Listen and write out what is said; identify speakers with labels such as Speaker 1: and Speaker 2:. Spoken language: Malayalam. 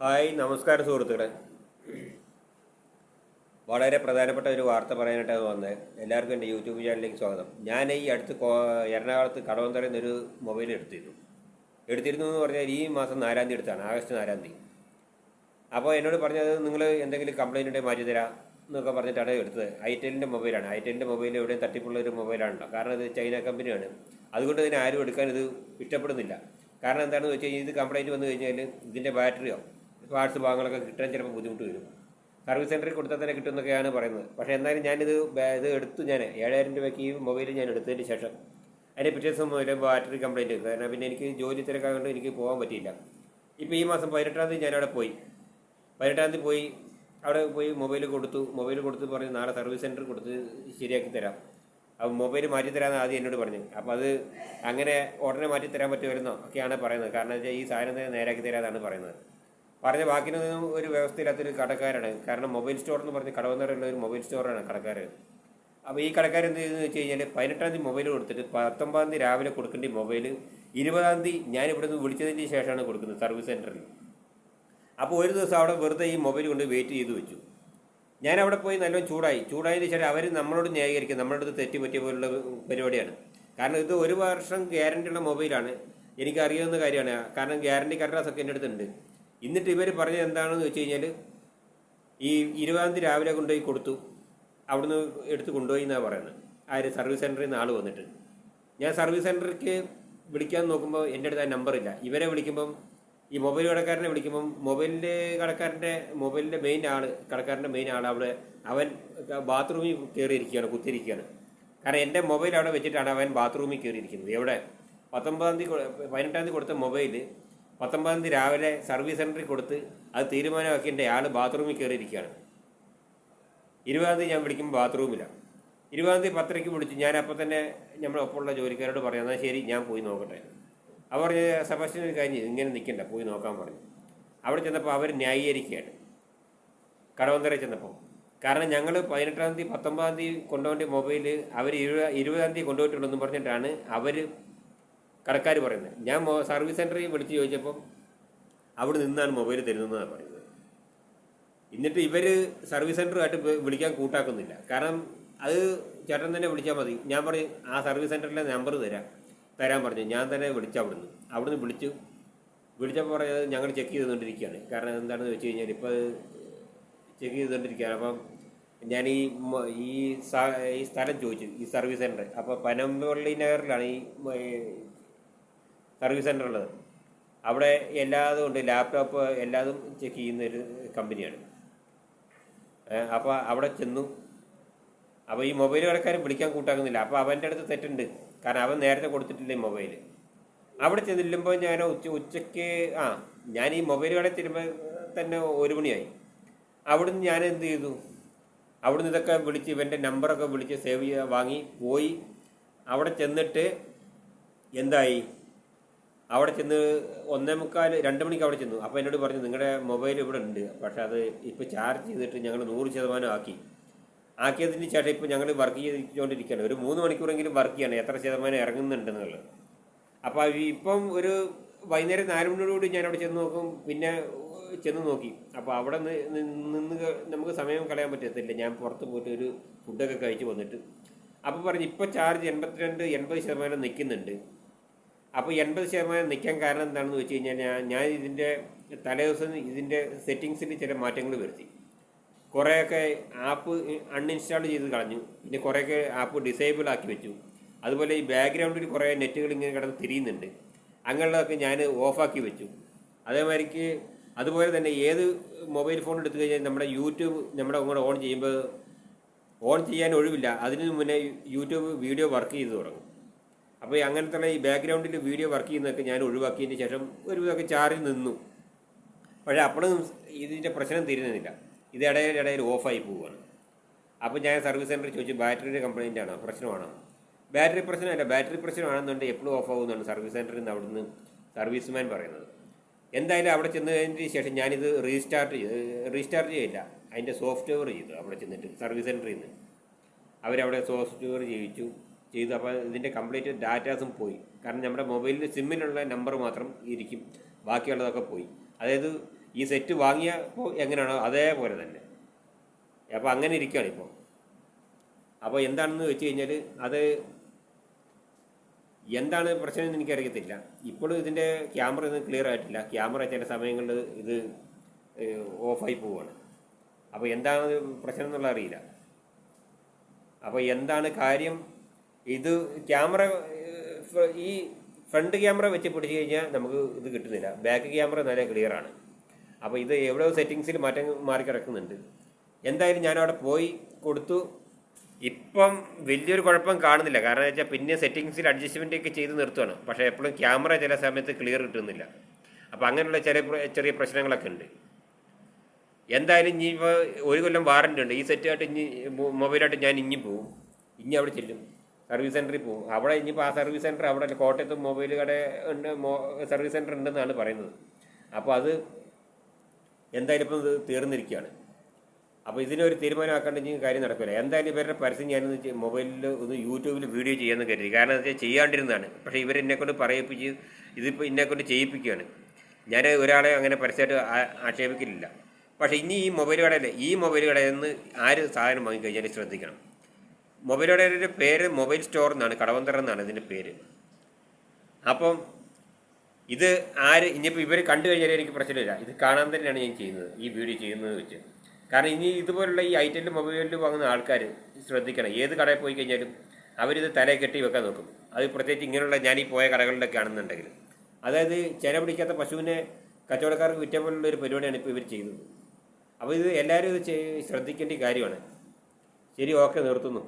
Speaker 1: ഹായ് നമസ്കാരം സുഹൃത്തുക്കളെ. വളരെ പ്രധാനപ്പെട്ട ഒരു വാർത്ത പറയാനായിട്ടാണ് വന്നത്. എല്ലാവർക്കും എന്റെ യൂട്യൂബ് ചാനലിലേക്ക് സ്വാഗതം. ഞാൻ ഈ അടുത്ത് എറണാകുളത്ത് കടവന്തറയിൽ നിന്നൊരു മൊബൈൽ എടുത്തിരുന്നു. എടുത്തിരുന്നു എന്ന് പറഞ്ഞാൽ ഈ മാസം നാലാം തീയതി എടുത്താണ് ആഗസ്റ്റ് നാലാം തീയതി. അപ്പോൾ എന്നോട് പറഞ്ഞത് നിങ്ങൾ എന്തെങ്കിലും കംപ്ലയിന്റ് ഉണ്ടെങ്കിൽ മാറ്റി തരാം എന്നൊക്കെ പറഞ്ഞിട്ടാണ് എടുത്തത്. ഐറ്റലിന്റെ മൊബൈലാണ്. ഐറ്റലിന്റെ മൊബൈൽ എവിടെയും തട്ടിപ്പുള്ള ഒരു മൊബൈലാണല്ലോ. കാരണം ഇത് ചൈന കമ്പനിയാണ്. അതുകൊണ്ട് തന്നെ ആരും എടുക്കാൻ ഇത് ഇഷ്ടപ്പെടുന്നില്ല. കാരണം എന്താണെന്ന് വെച്ച് കഴിഞ്ഞാൽ ഇത് കംപ്ലൈന്റ് വന്നു കഴിഞ്ഞാൽ ഇതിന്റെ ബാറ്ററിയോ പാർട്സ് ഭാഗങ്ങളൊക്കെ കിട്ടാൻ ചിലപ്പോൾ ബുദ്ധിമുട്ട് വരും. സർവീസ് സെന്ററിൽ കൊടുത്താൽ തന്നെ കിട്ടുമെന്നൊക്കെയാണ് പറയുന്നത്. പക്ഷേ എന്തായാലും ഞാനിത് ഇത് എടുത്തു ഞാൻ ഏഴായിരം രൂപയ്ക്ക് ഈ മൊബൈൽ ഞാൻ എടുത്തതിന് ശേഷം അതിന്റെ പിറ്റേ ദിവസം മുതൽ ബാറ്ററി കംപ്ലൈന്റ് കാരണം പിന്നെ എനിക്ക് ജോലി തിരക്കായതുകൊണ്ട് എനിക്ക് പോകാൻ പറ്റിയില്ല. ഇപ്പോൾ ഈ മാസം പതിനെട്ടാം തീയതി ഞാനവിടെ പോയി. പതിനെട്ടാം തീയതി പോയി അവിടെ പോയി മൊബൈൽ കൊടുത്തു. മൊബൈൽ കൊടുത്ത് പറഞ്ഞ് നാളെ സർവീസ് സെന്റർ കൊടുത്ത് ശരിയാക്കി തരാം. അപ്പോൾ മൊബൈൽ മാറ്റി തരാമെന്ന് ആദ്യം എന്നോട് പറഞ്ഞു അപ്പോൾ അത് അങ്ങനെ ഉടനെ മാറ്റി തരാൻ പറ്റുമായിരുന്നോ? ഒക്കെയാണ് പറയുന്നത്. കാരണം വെച്ചാൽ ഈ സാധനം നേരാക്കി തരാമെന്നാണ് പറയുന്നത്. പറഞ്ഞ ബാക്കിനൊന്നും ഒരു വ്യവസ്ഥയില്ലാത്തൊരു കടക്കാരാണ്. കാരണം മൊബൈൽ സ്റ്റോർ എന്ന് പറഞ്ഞ് കടവന്നറയുള്ള ഒരു മൊബൈൽ സ്റ്റോറാണ് കടക്കാർ അപ്പോൾ ഈ കടക്കാർ എന്ത് ചെയ്യുന്നത് വെച്ച് കഴിഞ്ഞാൽ പതിനെട്ടാം തീയതി മൊബൈൽ കൊടുത്തിട്ട് പത്തൊമ്പതാം തീയതി രാവിലെ കൊടുക്കേണ്ട മൊബൈൽ ഇരുപതാം തീയതി ഞാൻ നിന്ന് വിളിച്ചതിന് ശേഷമാണ് കൊടുക്കുന്നത് സർവീസ് സെന്ററിൽ അപ്പോൾ ഒരു ദിവസം അവിടെ വെറുതെ ഈ മൊബൈൽ കൊണ്ട് വെയിറ്റ് ചെയ്ത് വെച്ചു. ഞാൻ അവിടെ പോയി നല്ലോണം ചൂടായി. ചൂടായതിന് ശേഷം അവർ നമ്മളോട് ന്യായീകരിക്കും. നമ്മുടെ അടുത്ത് തെറ്റി പറ്റിയ പോലുള്ള പരിപാടിയാണ്. കാരണം ഇത് ഒരു വർഷം ഗ്യാരണ്ടിയുള്ള മൊബൈലാണ്. എനിക്കറിയാവുന്ന കാര്യമാണ്. കാരണം ഗ്യാരണ്ടി കടലാസൊക്കെ എന്റെ അടുത്തുണ്ട്. എന്നിട്ട് ഇവർ പറഞ്ഞത് എന്താണെന്ന് വെച്ച് കഴിഞ്ഞാൽ ഈ ഇരുപതാം തീയതി രാവിലെ കൊണ്ടുപോയി കൊടുത്തു. അവിടുന്ന് എടുത്ത് കൊണ്ടുപോയി എന്നാണ് പറയുന്നത്. ആര് സർവീസ് സെന്ററിൽ നിന്ന് ആൾ വന്നിട്ട്. ഞാൻ സർവീസ് സെന്ററിലേക്ക് വിളിക്കാൻ നോക്കുമ്പോൾ എന്റെ അടുത്ത് ആ നമ്പറില്ല ഇവരെ വിളിക്കുമ്പം ഈ മൊബൈൽ കടക്കാരനെ വിളിക്കുമ്പം മൊബൈലിന്റെ കടക്കാരന്റെ മൊബൈലിന്റെ മെയിൻ ആൾ കടക്കാരന്റെ മെയിൻ ആൾ അവിടെ അവൻ ബാത്റൂമിൽ കയറിയിരിക്കുകയാണ് കുത്തിയിരിക്കുകയാണ്. കാരണം എന്റെ മൊബൈൽ അവിടെ വെച്ചിട്ടാണ് അവൻ ബാത്റൂമിൽ കയറിയിരിക്കുന്നത് എവിടെ? പത്തൊമ്പതാം തീയതി പതിനെട്ടാം തീയതി കൊടുത്ത മൊബൈൽ പത്തൊമ്പതാം തീയതി രാവിലെ സർവീസ് സെന്ററിൽ കൊടുത്ത് അത് തീരുമാനമാക്കി എന്റെ ആൾ ബാത്റൂമിൽ കയറിയിരിക്കുകയാണ്. ഇരുപതാം തീയതി ഞാൻ വിളിക്കുമ്പോൾ ബാത്റൂമിലാണ് ഇരുപതാം തീയതി പത്തരയ്ക്ക് വിളിച്ച് ഞാൻ അപ്പോൾ തന്നെ നമ്മുടെ ഒപ്പമുള്ള ജോലിക്കാരോട് പറഞ്ഞു എന്നാൽ ശരി ഞാൻ പോയി നോക്കട്ടെ. അവർ സെബാസ്റ്റ്യൻ ചെയ്യ്, ഇങ്ങനെ നിൽക്കണ്ട പോയി നോക്കാൻ പറഞ്ഞു. അവിടെ ചെന്നപ്പോൾ അവർ ന്യായീകരിക്കുകയാണ്. കടവന്തര ചെന്നപ്പോൾ കാരണം ഞങ്ങൾ പതിനെട്ടാം തീയതി പത്തൊമ്പതാം തീയതി കൊണ്ടുപോകേണ്ട മൊബൈൽ അവർ ഇരുപത് ഇരുപതാം തീയതി കൊണ്ടുപോയിട്ടുണ്ടെന്ന് പറഞ്ഞിട്ടാണ് അവർ കടക്കാർ പറയുന്നത്. ഞാൻ സർവീസ് സെന്ററിൽ വിളിച്ച് ചോദിച്ചപ്പം അവിടെ നിന്നാണ് മൊബൈൽ തരുന്നതെന്നാണ് പറയുന്നത് എന്നിട്ട് ഇവർ സർവീസ് സെന്ററുമായിട്ട് വിളിക്കാൻ കൂട്ടാക്കുന്നില്ല. കാരണം അത് ചേട്ടൻ തന്നെ വിളിച്ചാൽ മതി. ഞാൻ പറയും ആ സർവീസ് സെന്ററിലെ നമ്പർ തരാം. തരാൻ പറഞ്ഞു. ഞാൻ തന്നെ വിളിച്ചു അവിടുന്ന്. അവിടുന്ന് വിളിച്ചു വിളിച്ചപ്പോൾ പറഞ്ഞത് ഞങ്ങൾ ചെക്ക് ചെയ്തുകൊണ്ടിരിക്കുകയാണ്. കാരണം എന്താണെന്ന് വെച്ച് കഴിഞ്ഞാൽ ഇപ്പോൾ ചെക്ക് ചെയ്തുകൊണ്ടിരിക്കുകയാണ്. അപ്പം ഞാൻ ഈ ഈ സ്ഥലം ചോദിച്ചു. ഈ സർവീസ് സെന്റർ അപ്പോൾ പനമ്പള്ളി നഗറിലാണ് ഈ സർവീസ് സെന്റർ ഉള്ളത്. അവിടെ എല്ലാതും ഉണ്ട്. ലാപ്ടോപ്പ് എല്ലാതും ചെക്ക് ചെയ്യുന്ന ഒരു കമ്പനിയാണ് അപ്പോൾ അവിടെ ചെന്നു. അപ്പോൾ ഈ മൊബൈൽ കടക്കാരും വിളിക്കാൻ കൂട്ടാക്കുന്നില്ല. അപ്പോൾ അവന്റെ അടുത്ത് തെറ്റുണ്ട്. കാരണം അവൻ നേരത്തെ കൊടുത്തിട്ടില്ല ഈ മൊബൈൽ അവിടെ ചെല്ലുമ്പോൾ ഞാൻ ഉച്ച ഉച്ചയ്ക്ക് ആ ഞാൻ ഈ മൊബൈൽ കടയിൽ ചെല്ലുമ്പോൾ തന്നെ ഒരു മണിയായി. അവിടുന്ന് ഞാൻ എന്ത് ചെയ്തു? അവിടുന്ന് ഇതൊക്കെ വിളിച്ച് ഇവന്റെ നമ്പറൊക്കെ വിളിച്ച് സേവ് ചെയ്ത് വാങ്ങി. പോയി. അവിടെ ചെന്നിട്ട് എന്തായി? അവിടെ ചെന്ന് ഒന്നേ മുക്കാൽ രണ്ട് മണിക്ക് അവിടെ ചെന്നു. അപ്പോൾ എന്നോട് പറഞ്ഞു നിങ്ങളുടെ മൊബൈൽ ഇവിടെ ഉണ്ട്. പക്ഷെ അത് ഇപ്പോൾ ചാർജ് ചെയ്തിട്ട് ഞങ്ങൾ നൂറ് ശതമാനം ആക്കി. ആക്കിയതിന് ശേഷം ഇപ്പോൾ ഞങ്ങൾ വർക്ക് ചെയ്തുകൊണ്ടിരിക്കുകയാണ്. ഒരു മൂന്ന് മണിക്കൂറെങ്കിലും വർക്ക് ചെയ്യണം. എത്ര ശതമാനം ഇറങ്ങുന്നുണ്ടെന്നുള്ളത്. അപ്പോൾ ഇപ്പം ഒരു വൈകുന്നേരം നാല് മണിയോടുകൂടി ഞാൻ അവിടെ ചെന്ന് നോക്കും. പിന്നെ ചെന്ന് നോക്കി. അപ്പോൾ അവിടെ നിന്ന് നമുക്ക് സമയം കളയാൻ പറ്റത്തില്ല. ഞാൻ പുറത്ത് പോയിട്ട് ഒരു ഫുഡൊക്കെ കഴിച്ച് വന്നിട്ട്. അപ്പോൾ പറഞ്ഞു ഇപ്പോൾ ചാർജ് എൺപത്തിരണ്ട് എൺപത് ശതമാനം നിൽക്കുന്നുണ്ട്. അപ്പോൾ എൺപത് ശതമാനം നിൽക്കാൻ കാരണം എന്താണെന്ന് വെച്ച് കഴിഞ്ഞാൽ ഞാൻ ഇതിന്റെ തലേദിവസം ഇതിന്റെ സെറ്റിങ്സിൽ ചില മാറ്റങ്ങൾ വരുത്തി. കുറേയൊക്കെ ആപ്പ് അൺഇൻസ്റ്റാൾ ചെയ്ത് കളഞ്ഞു. പിന്നെ കുറേയൊക്കെ ആപ്പ് ഡിസേബിൾ ആക്കി വെച്ചു. അതുപോലെ ഈ ബാക്ക്ഗ്രൗണ്ടിൽ കുറേ നെറ്റുകൾ ഇങ്ങനെ കിടന്ന് തിരിയുന്നുണ്ട്. അങ്ങനെയുള്ളതൊക്കെ ഞാൻ ഓഫാക്കി വെച്ചു. അതേമാതിരിക്ക് അതുപോലെ തന്നെ ഏത് മൊബൈൽ ഫോൺ എടുത്തു കഴിഞ്ഞാൽ നമ്മുടെ യൂട്യൂബ് നമ്മുടെ അങ്ങോട്ട് ഓൺ ചെയ്യുമ്പോൾ ഓൺ ചെയ്യാൻ ഒഴിവില്ല. അതിന് മുന്നേ യൂട്യൂബ് വീഡിയോ വർക്ക് ചെയ്ത് തുടങ്ങും. അപ്പോൾ അങ്ങനെ അങ്ങനത്തെ ഈ ബാക്ക്ഗ്രൗണ്ടിൽ വീഡിയോ വർക്ക് ചെയ്യുന്നതൊക്കെ ഞാൻ ഒഴിവാക്കിയതിന് ശേഷം ഒരു ഇതൊക്കെ ചാർജ് നിന്നു. പക്ഷേ അപ്പോഴും ഇതിന്റെ പ്രശ്നം തീരുന്നില്ല. ഇത് ഇടയിൽ ഇടയിൽ ഓഫായി പോവുകയാണ് അപ്പോൾ ഞാൻ സർവീസ് സെന്ററിൽ ചോദിച്ചു ബാറ്ററിയുടെ കംപ്ലൈന്റ് ആണോ? പ്രശ്നമാണോ? ബാറ്ററി പ്രശ്നമല്ല ബാറ്ററി പ്രശ്നമാണെന്നുണ്ടെങ്കിൽ എപ്പോഴും ഓഫ് ആവുമെന്നാണ് സർവീസ് സെന്ററിൽ നിന്ന് അവിടുന്ന് സർവീസ്മാൻ പറയുന്നത്. എന്തായാലും അവിടെ ചെന്നതിന് ശേഷം ഞാനിത് റീസ്റ്റാർട്ട് ചെയ്ത് റീസ്റ്റാർട്ട് ചെയ്യില്ല അതിന്റെ സോഫ്റ്റ്വെയർ ചെയ്തു അവിടെ ചെന്നിട്ട് സർവീസ് സെന്ററിൽ നിന്ന് അവരവിടെ സോഫ്റ്റ്വെയർ ചെയ്യിച്ചു. ചെയ്തു. അപ്പോൾ ഇതിന്റെ കംപ്ലീറ്റ് ഡാറ്റാസും പോയി. കാരണം നമ്മുടെ മൊബൈലിൽ സിമ്മിലുള്ള നമ്പർ മാത്രം ഇരിക്കും. ബാക്കിയുള്ളതൊക്കെ പോയി. അതായത് ഈ സെറ്റ് വാങ്ങിയപ്പോൾ എങ്ങനെയാണോ അതേപോലെ തന്നെ. അപ്പോൾ അങ്ങനെ ഇരിക്കുകയാണ് ഇപ്പോൾ. അപ്പോൾ എന്താണെന്ന് വെച്ച് കഴിഞ്ഞാൽ അത് എന്താണ് പ്രശ്നം എന്ന് എനിക്കറിയത്തില്ല. ഇപ്പോഴും ഇതിന്റെ ക്യാമറ ഒന്നും ക്ലിയർ ആയിട്ടില്ല. ക്യാമറ ചില സമയങ്ങളിൽ ഇത് ഓഫായി പോവുകയാണ്. അപ്പോൾ എന്താണ് പ്രശ്നം എന്നുള്ള അറിയില്ല. അപ്പോൾ എന്താണ് കാര്യം? ഇത് ക്യാമറ ഈ ഫ്രണ്ട് ക്യാമറ വെച്ച് പിടിച്ച് കഴിഞ്ഞാൽ നമുക്ക് ഇത് കിട്ടുന്നില്ല. ബാക്ക് ക്യാമറ നല്ല ക്ലിയർ ആണ്. അപ്പോൾ ഇത് എവിടെയോ സെറ്റിങ്സിൽ മാറ്റം മാറി കിടക്കുന്നുണ്ട്. എന്തായാലും ഞാൻ അവിടെ പോയി കൊടുത്തു. ഇപ്പം വലിയൊരു കുഴപ്പം കാണുന്നില്ല. കാരണം വെച്ചാൽ പിന്നെ സെറ്റിങ്സിൽ അഡ്ജസ്റ്റ്മെന്റ് ഒക്കെ ചെയ്ത് നിർത്തുകയാണ് പക്ഷേ എപ്പോഴും ക്യാമറ ചില സമയത്ത് ക്ലിയർ കിട്ടുന്നില്ല. അപ്പോൾ അങ്ങനെയുള്ള ചെറിയ ചെറിയ പ്രശ്നങ്ങളൊക്കെ ഉണ്ട്. എന്തായാലും ഇനി ഇപ്പോൾ ഒരു കൊല്ലം വാറന്റി ഉണ്ട്. ഈ സെറ്റായിട്ട് ഇനി മൊബൈലായിട്ട് ഞാൻ ഇനി പോവും. ഇനി അവിടെ ചെല്ലും. സർവീസ് സെന്ററിൽ പോകും. അവിടെ ഇനിയിപ്പോൾ ആ സർവീസ് സെന്റർ അവിടെ കോട്ടയത്ത് മൊബൈൽ കട ഉണ്ട് സർവീസ് സെന്റർ ഉണ്ടെന്നാണ് പറയുന്നത്. അപ്പോൾ അത് എന്തായാലും ഇപ്പം ഇത് തീർന്നിരിക്കുകയാണ്. അപ്പോൾ ഇതിനൊരു തീരുമാനമാക്കേണ്ടെങ്കിൽ കാര്യം നടക്കില്ല എന്തായാലും ഇവരുടെ പരസ്യം ഞാനൊന്ന് മൊബൈലിൽ ഒന്ന് യൂട്യൂബിൽ വീഡിയോ ചെയ്യാമെന്ന് കരുതി. കാരണം എന്താ വെച്ചാൽ ചെയ്യാണ്ടിരുന്നതാണ്. പക്ഷേ ഇവരെന്നെ കൊണ്ട് പറയിപ്പിച്ച് ഇതിപ്പോൾ എന്നെ കൊണ്ട് ചെയ്യിപ്പിക്കുകയാണ്. ഞാൻ ഒരാളെ അങ്ങനെ പരസ്യമായിട്ട് ആക്ഷേപിക്കില്ല പക്ഷേ ഇനി ഈ മൊബൈൽ കടയിൽ ഈ മൊബൈൽ കടയിൽ നിന്ന് ആര് സാധനം വാങ്ങിക്കഴിഞ്ഞാൽ ശ്രദ്ധിക്കണം. മൊബൈൽ കടയുടെ പേര് മൊബൈൽ സ്റ്റോർ എന്നാണ് കടവന്തറ എന്നാണ് ഇതിന്റെ പേര്. അപ്പം ഇത് ആര് ഇനിയിപ്പോൾ ഇവർ കണ്ടു കഴിഞ്ഞാൽ എനിക്ക് പ്രശ്നമില്ല ഇത് കാണാൻ തന്നെയാണ് ഞാൻ ചെയ്യുന്നത് ഈ വീഡിയോ ചെയ്യുന്നത് വെച്ച്. കാരണം ഇനി ഇതുപോലുള്ള ഈ ഐറ്റലിൽ മൊബൈലിൽ വാങ്ങുന്ന ആൾക്കാർ ശ്രദ്ധിക്കണം. ഏത് കടയിൽ പോയി കഴിഞ്ഞാലും അവരിത് തലയെ കെട്ടി വെക്കാൻ നോക്കും. അത് പ്രത്യേകിച്ച് ഇങ്ങനെയുള്ള ഈ പോയ കടകളിലൊക്കെ ആണെന്നുണ്ടെങ്കിൽ. അതായത് ചില പിടിക്കാത്ത പശുവിനെ കച്ചവടക്കാർക്ക് വിറ്റ പോലുള്ള ഒരു പരിപാടിയാണ് ഇപ്പോൾ ഇവർ ചെയ്യുന്നത്. അപ്പോൾ ഇത് എല്ലാവരും ഇത് ശ്രദ്ധിക്കേണ്ട കാര്യമാണ്. ശരി ഓക്കെ നിർത്തുന്നു.